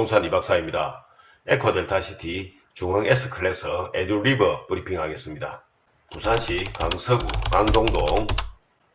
부동산 이박사입니다. 에코델타시티 중앙 S클래스 에듀리버 브리핑하겠습니다. 부산시 강서구 강동동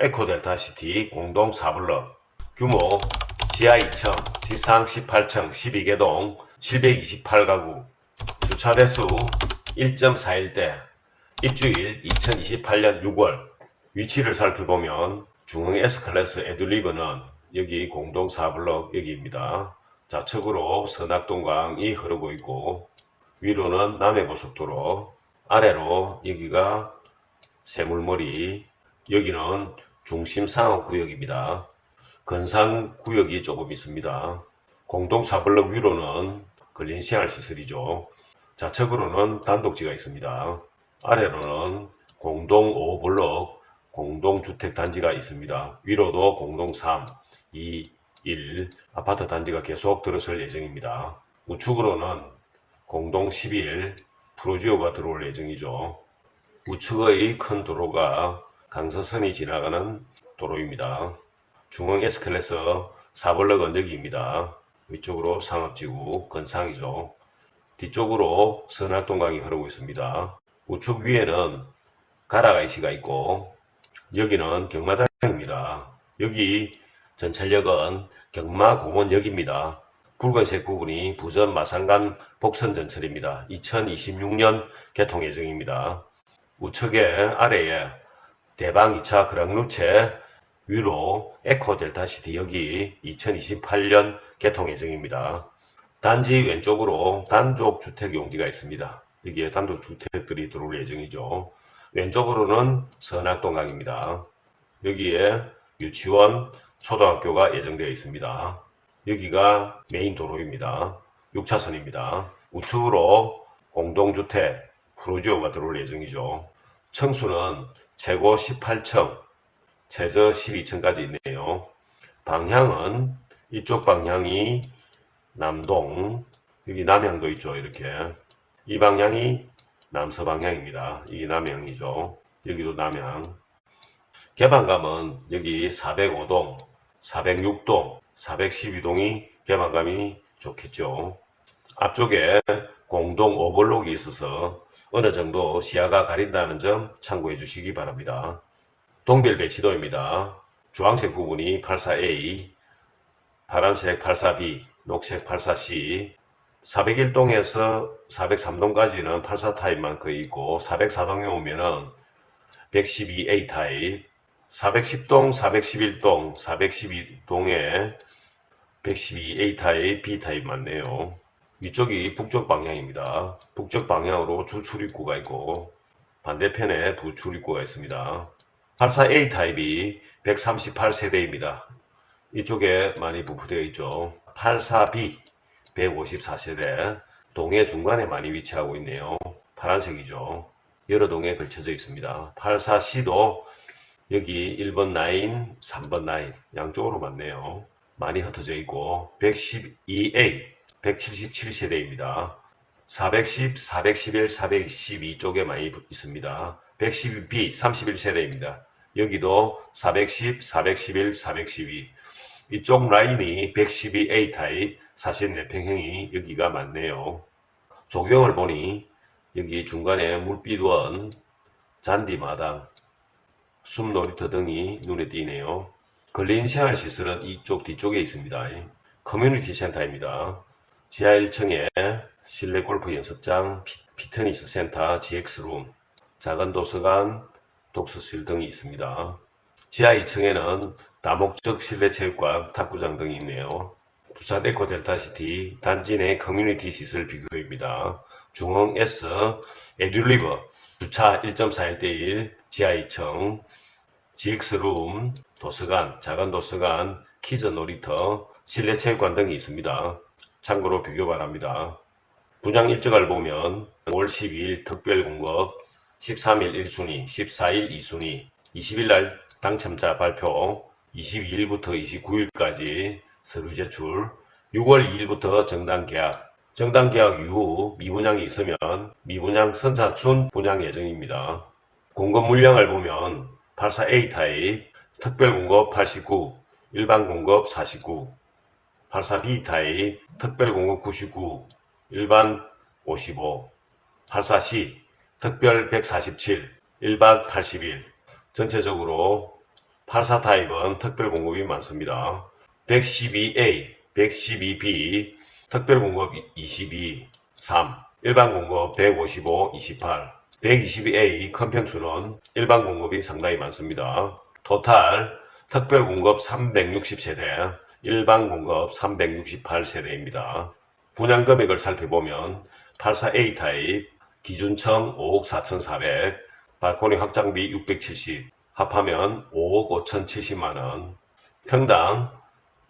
에코델타시티 공동 4블럭 규모 지하 2층, 지상 18층 12개 동 728가구 주차 대수 1.41대 입주일 2028년 6월 위치를 살펴보면 중앙 S클래스 에듀리버는 여기 공동 4블럭 여기입니다. 좌측으로 선악동강이 흐르고 있고 위로는 남해고속도로 아래로 여기가 새물머리 여기는 중심 상업구역입니다. 건상구역이 조금 있습니다. 공동 4블럭 위로는 근린생활 시설이죠. 좌측으로는 단독지가 있습니다. 아래로는 공동 5블럭 공동주택 단지가 있습니다. 위로도 공동 3, 2, 1 아파트 단지가 계속 들어설 예정입니다. 우측으로는 공동 11 프로지오가 들어올 예정이죠. 우측의 큰 도로가 강서선이 지나가는 도로입니다. 중앙 S클래스 4블럭은 여기입니다. 위쪽으로 상업지구 건상이죠. 뒤쪽으로 선악동강이 흐르고 있습니다. 우측 위에는 가라가이시가 있고 여기는 경마장입니다. 여기 전철역은 경마공원역입니다. 붉은색 부분이 부전 마산간 복선 전철입니다. 2026년 개통 예정입니다. 우측에 아래에 대방 2차 그랑루체 위로 에코 델타시티 여기 2028년 개통 예정입니다. 단지 왼쪽으로 단독 주택 용지가 있습니다. 여기에 단독 주택들이 들어올 예정이죠. 왼쪽으로는 선악동강입니다. 여기에 유치원, 초등학교가 예정되어 있습니다. 여기가 메인 도로입니다. 6차선입니다. 우측으로 공동주택, 프로지오가 들어올 예정이죠. 층수는 최고 18층, 최저 12층까지 있네요. 방향은 이쪽 방향이 남동, 여기 남향도 있죠. 이렇게. 이 방향이 남서 방향입니다. 이게 남향이죠. 여기도 남향. 개방감은 여기 405동, 406동, 412동이 개방감이 좋겠죠. 앞쪽에 공동 오버록이 있어서 어느 정도 시야가 가린다는 점 참고해 주시기 바랍니다. 동별 배치도입니다. 주황색 부분이 84A, 파란색 84B, 녹색 84C, 401동에서 403동까지는 84 타입만 거의 있고 404동에 오면은 112A 타입, 410동, 411동, 412동에 112A 타입, B 타입 맞네요. 위쪽이 북쪽 방향입니다. 북쪽 방향으로 주 출입구가 있고 반대편에 부출입구가 있습니다. 84A 타입이 138세대입니다. 이쪽에 많이 부부되어 있죠. 84B 154세대 동해 중간에 많이 위치하고 있네요. 파란색이죠. 여러 동에 걸쳐져 있습니다. 84C도 여기 1번 라인, 3번 라인 양쪽으로 맞네요. 많이 흩어져 있고 112A 177세대입니다. 410, 411, 412 쪽에 많이 있습니다. 112B 31세대입니다. 여기도 410, 411, 412 이쪽 라인이 112A 타입 44평형이 여기가 많네요. 조경을 보니 여기 중간에 물빛원, 잔디마당, 숲 놀이터 등이 눈에 띄네요. 근린 생활 시설은 이쪽 뒤쪽에 있습니다. 커뮤니티 센터입니다. 지하 1층에 실내 골프 연습장, 피, 피트니스 센터, GX룸, 작은 도서관, 독서실 등이 있습니다. 지하 2층에는 다목적 실내 체육관, 탁구장 등이 있네요. 부산 에코 델타시티 단지 내 커뮤니티 시설 비교입니다. 중앙 S 에듀리버 주차 1.41대1 지하 2층 GX룸 도서관 작은 도서관 키즈 놀이터 실내 체육관 등이 있습니다. 참고로 비교 바랍니다. 분양 일정을 보면 5월 12일 특별 공급 13일 1순위 14일 2순위 20일 날 당첨자 발표 22일부터 29일까지 서류 제출 6월 2일부터 정당 계약 정당 계약 이후 미분양이 있으면 미분양 선사춘 분양 예정입니다. 공급 물량을 보면 84A 타입 특별 공급 89 일반 공급 49 84B 타입 특별 공급 99, 일반 55, 84C 특별 147, 일반 81. 전체적으로 84 타입은 특별 공급이 많습니다. 112A, 112B 특별 공급 22, 3, 일반 공급 155, 28, 122A 큰 평수는 일반 공급이 상당히 많습니다. 토탈 특별 공급 360세대, 일반 공급 368세대입니다. 분양 금액을 살펴보면 84A 타입 기준청 5억 4,400, 발코니 확장비 670, 합하면 5억 5,070만원, 평당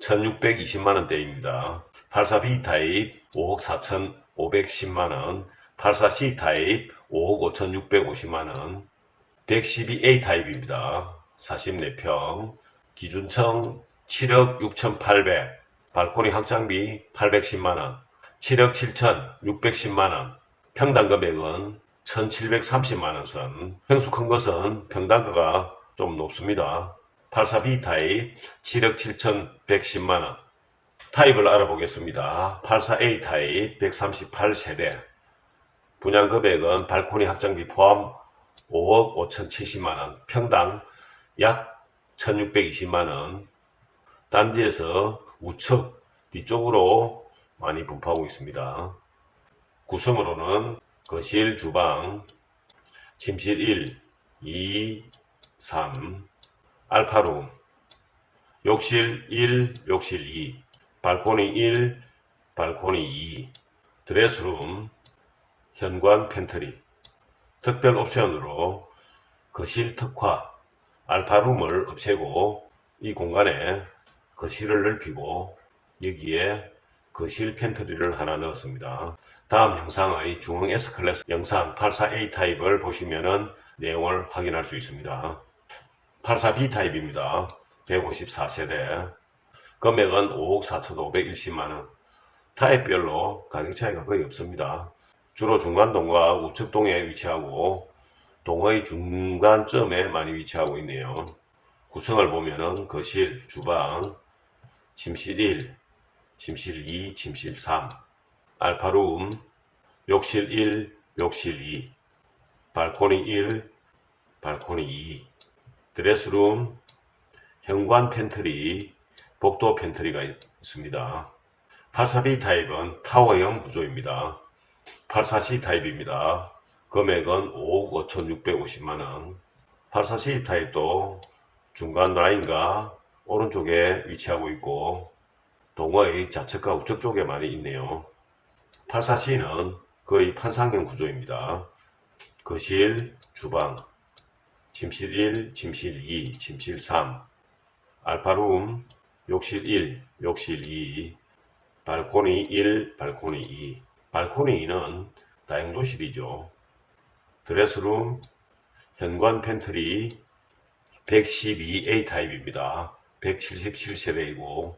1,620만원대입니다. 84B 타입 5억 4,510만원, 84C 타입 5억 5,650만원, 112A 타입입니다. 44평, 기준청 7억 6,800, 발코니 확장비 810만원, 7억 7,610만원, 평당 금액은 1,730만원 선, 평수 큰 것은 평당가가 좀 높습니다. 84B 타입 7억 7,110만원, 타입을 알아보겠습니다. 84A 타입 138세대, 분양 금액은 발코니 확장비 포함 5억 5,070만원, 평당 약 1,620만원, 단지에서 우측 뒤쪽으로 많이 분포하고 있습니다. 구성으로는 거실, 주방, 침실 1, 2, 3, 알파룸, 욕실 1, 욕실 2, 발코니 1, 발코니 2, 드레스룸, 현관 팬트리, 특별 옵션으로 거실 특화, 알파룸을 없애고 이 공간에 거실을 넓히고 여기에 거실 팬트리를 하나 넣었습니다. 다음 영상의 중앙 S클래스 영상 84A 타입을 보시면은 내용을 확인할 수 있습니다. 84B 타입입니다. 154세대. 금액은 5억 4,510만원. 타입별로 가격 차이가 거의 없습니다. 주로 중간동과 우측동에 위치하고 동의 중간점에 많이 위치하고 있네요. 구성을 보면은 거실, 주방, 침실 1, 침실 2, 침실 3, 알파룸, 욕실 1, 욕실 2, 발코니 1, 발코니 2, 드레스룸, 현관 팬트리, 복도 팬트리가 있습니다. 84B 타입은 타워형 구조입니다. 84C 타입입니다. 금액은 5억 5,650만원. 84C 타입도 중간 라인과 오른쪽에 위치하고 있고 동의 좌측과 우측 쪽에 많이 있네요. 84C는 거의 판상형 구조입니다. 거실, 주방, 침실 1, 침실 2, 침실 3, 알파룸, 욕실 1, 욕실 2, 발코니 1, 발코니 2. 발코니 2는 다용도실이죠. 드레스룸, 현관 팬트리 112A 타입입니다. 177세대이고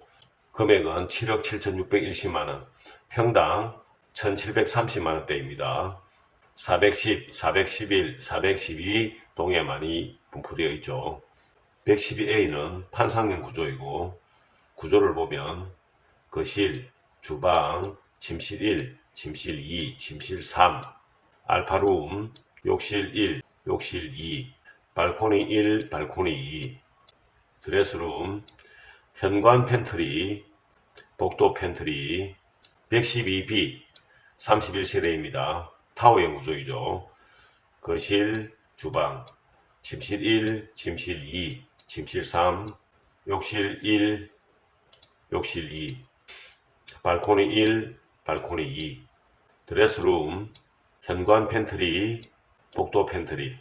금액은 7억 7,610만원, 평당 1,730만원대입니다. 410, 411, 412 동에 많이 분포되어 있죠. 112A는 판상형 구조이고 구조를 보면 거실, 주방, 침실 1, 침실 2, 침실 3, 알파룸, 욕실 1, 욕실 2, 발코니 1, 발코니 2, 드레스룸, 현관 팬트리, 복도 팬트리, 112B, 31세대입니다. 타워형 구조이죠. 거실, 주방, 침실 1, 침실 2, 침실 3, 욕실 1, 욕실 2, 발코니 1, 발코니 2, 드레스룸, 현관 팬트리, 복도 팬트리.